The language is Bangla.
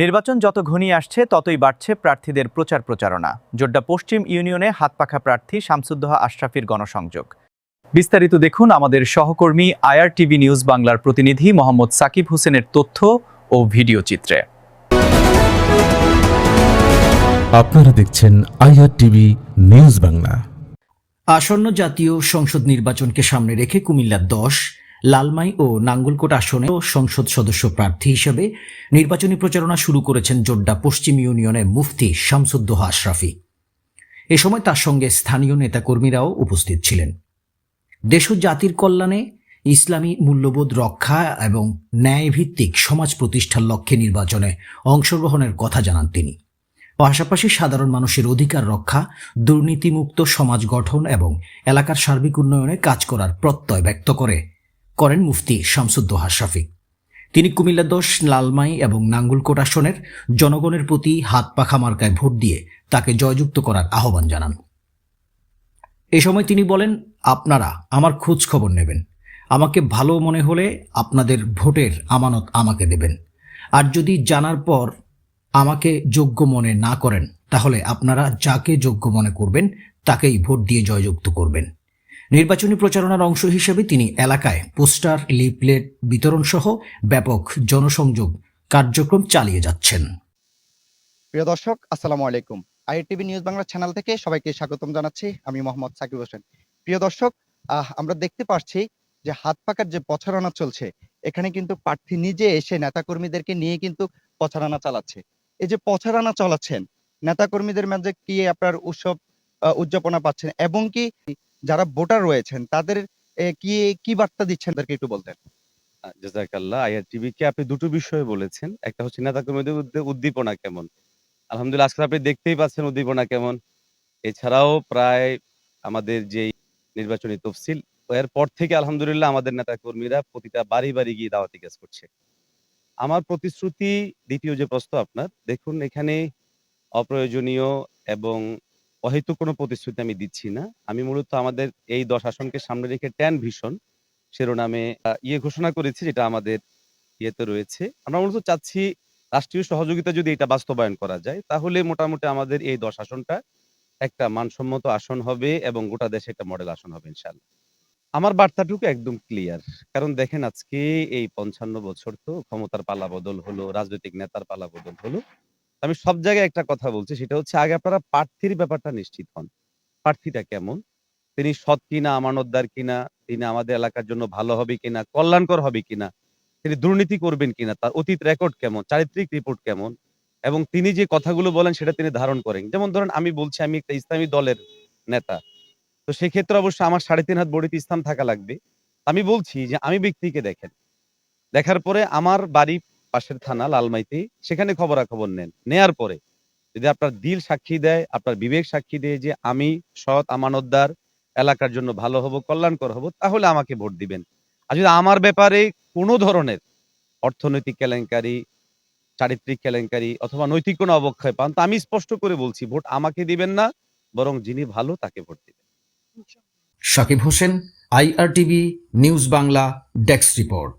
নির্বাচন যত ঘনিয়ে আসছে ততই বাড়ছে প্রার্থীদের প্রচার প্রচারণা। জোড্ডা পশ্চিম ইউনিয়নে হাতপাখা প্রার্থী শামসুদ্দোহা আশরাফির গণসংযোগ। বিস্তারিত দেখুন আমাদের সহকর্মী আয়ার টিভি নিউজ বাংলার প্রতিনিধি মোহাম্মদ সাকিব হোসেনের তথ্য ও ভিডিও চিত্রে। আপনারা দেখছেন আইআর টিভি নিউজ বাংলা। আসন্ন জাতীয় সংসদ নির্বাচনকে সামনে রেখে কুমিল্লার দশ লালমাই ও নাঙ্গলকোট আসনে সংসদ সদস্য প্রার্থী হিসেবে নির্বাচনী প্রচারণা শুরু করেছেন জোড্ডা পশ্চিম ইউনিয়নের মুফতি শামসুদ্দোহা আশরাফি। এ সময় তার সঙ্গে স্থানীয় নেতাকর্মীরাও উপস্থিত ছিলেন। দেশ ও জাতির কল্যাণে ইসলামী মূল্যবোধ রক্ষা এবং ন্যায়ভিত্তিক সমাজ প্রতিষ্ঠার লক্ষ্যে নির্বাচনে অংশগ্রহণের কথা জানান তিনি। পাশাপাশি সাধারণ মানুষের অধিকার রক্ষা, দুর্নীতিমুক্ত সমাজ গঠন এবং এলাকার সার্বিক উন্নয়নে কাজ করার প্রত্যয় ব্যক্ত করে। করেন মুফতি শামসুদ্দোহা শাফি। তিনি কুমিল্লা দোষ, লালমাই এবং নাঙ্গুলকোট আসনের জনগণের প্রতি হাত পাখা মার্কায় ভোট দিয়ে তাকে জয়যুক্ত করার আহ্বান জানান। এ সময় তিনি বলেন, আপনারা আমার খোঁজ খবর নেবেন। আমাকে ভালো মনে হলে আপনাদের ভোটের আমানত আমাকে দেবেন। আর যদি জানার পর আমাকে যোগ্য মনে না করেন, তাহলে আপনারা যাকে যোগ্য মনে করবেন, তাকেই ভোট দিয়ে জয়যুক্ত করবেন। নির্বাচনী প্রচারণার অংশ হিসেবে তিনি এলাকায় পোস্টার, লিফলেট বিতরণ সহ ব্যাপক জনসংযোগ কার্যক্রম চালিয়ে যাচ্ছেন। প্রিয় দর্শক, আসসালামু আলাইকুম। আইটিভি নিউজ বাংলা চ্যানেল থেকে সবাইকে স্বাগতম জানাচ্ছি আমি মোহাম্মদ সাকিব হোসেন। প্রিয় দর্শক আমরা দেখতে পাচ্ছি যে হাত পাকার যে প্রচারণা চলছে, এখানে কিন্তু প্রার্থী নিজে এসে নেতাকর্মীদেরকে নিয়ে কিন্তু প্রচারণা চালাচ্ছে। এই যে প্রচারণা চালাচ্ছেন, নেতাকর্মীদের মাঝে কি আপনার উৎসব উদযাপনা পাচ্ছেন এবং কি যারা ভোটার রয়েছেন, তাদের কি কি বার্তা দিচ্ছেন তাদেরকে একটু বলতেন? জাজাকাল্লাহ আইআর টিভিকে আপনি দুটো বিষয়ে বলেছেন। একটা হচ্ছে নেতাকর্মীদের উদ্দে- উদ্দীপনা কেমন? আলহামদুলিল্লাহ আজকে আপনি দেখতেই পাচ্ছেন উদ্দীপনা কেমন। এছাড়াও প্রায় আমাদের যেই নির্বাচনী তফসিল এর পর থেকে আলহামদুলিল্লাহ আমাদের নেতাকর্মীরা প্রতিটা বাড়ি বাড়ি গিয়ে দাওয়াতি কাজ করছে। আমার প্রতিশ্রুতি, দ্বিতীয় যে প্রশ্ন আপনার, দেখুন এখানে অপ্রয়োজনীয় এবং অহেতুক কোনো প্রতিশ্রুতি আমি দিচ্ছি না। আমি মূলত আমাদের এই দশ আসনকে সামনে রেখে ট্যান ভীষণ শিরোনামে ইয়ে ঘোষণা করেছি যেটা আমাদের ইয়েতে রয়েছে। আমরা মূলত চাচ্ছি রাষ্ট্রীয় সহযোগিতা যদি এটা বাস্তবায়ন করা যায়, তাহলে মোটামুটি আমাদের এই দশ আসনটা একটা মানসম্মত আসন হবে এবং গোটা দেশে একটা মডেল আসন হবে ইনশাল্লাহ আমার বার্তাটুকু একদম ক্লিয়ার কারণ দেখেন আজকে এই পঞ্চান্ন বছর তো ক্ষমতার পালা বদল হলো, রাজনৈতিক নেতার পালা বদল হলো। আমি সব জায়গায় একটা কথা বলছি, সেটা হচ্ছে আগে আপনারা প্রার্থীর ব্যাপারটা নিশ্চিত হন। প্রার্থীটা কেমন? তিনি সৎ কিনা, আমানতদার কিনা, তিনি আমাদের এলাকার জন্য ভালো হবে কিনা, কল্যাণকর হবে কিনা, তিনি দুর্নীতি করবেন কিনা, তার অতীত রেকর্ড কেমন, চারিত্রিক রিপোর্ট কেমন, এবং তিনি যে কথাগুলো বলেন সেটা তিনি ধারণ করেন। যেমন ধরেন, আমি বলছি, আমি একটা ইসলামী দলের নেতা, তো সেক্ষেত্রে অবশ্য আমার সাড়ে তিন হাত বড়িতে ইসলাম থাকা লাগবে। আমি বলছি যে, আমি ব্যক্তিকে দেখেন। দেখার পরে আমার বাড়ি পাশের থানা লালমাইতে সেখানে খবরাখবর নেন। নেয়ার পরে যদি আপনার দিল সাক্ষী দেয়, আপনার বিবেক সাক্ষী দেয় যে আমি সৎ, আমানতদার, এলাকার জন্য ভালো হব, কল্যাণকর হব, তাহলে আমাকে ভোট দিবেন। আর যদি আমার ব্যাপারে কোনো ধরনের অর্থনৈতিক কেলেঙ্কারি, চারিত্রিক কেলেঙ্কারি অথবা নৈতিক কোনো অবক্ষয় পান, তো আমি স্পষ্ট করে বলছি, ভোট আমাকে দিবেন না, বরং যিনি ভালো তাকে ভোট দিবেন। Sakib Hossain, IRTV, news Bangla, desk report.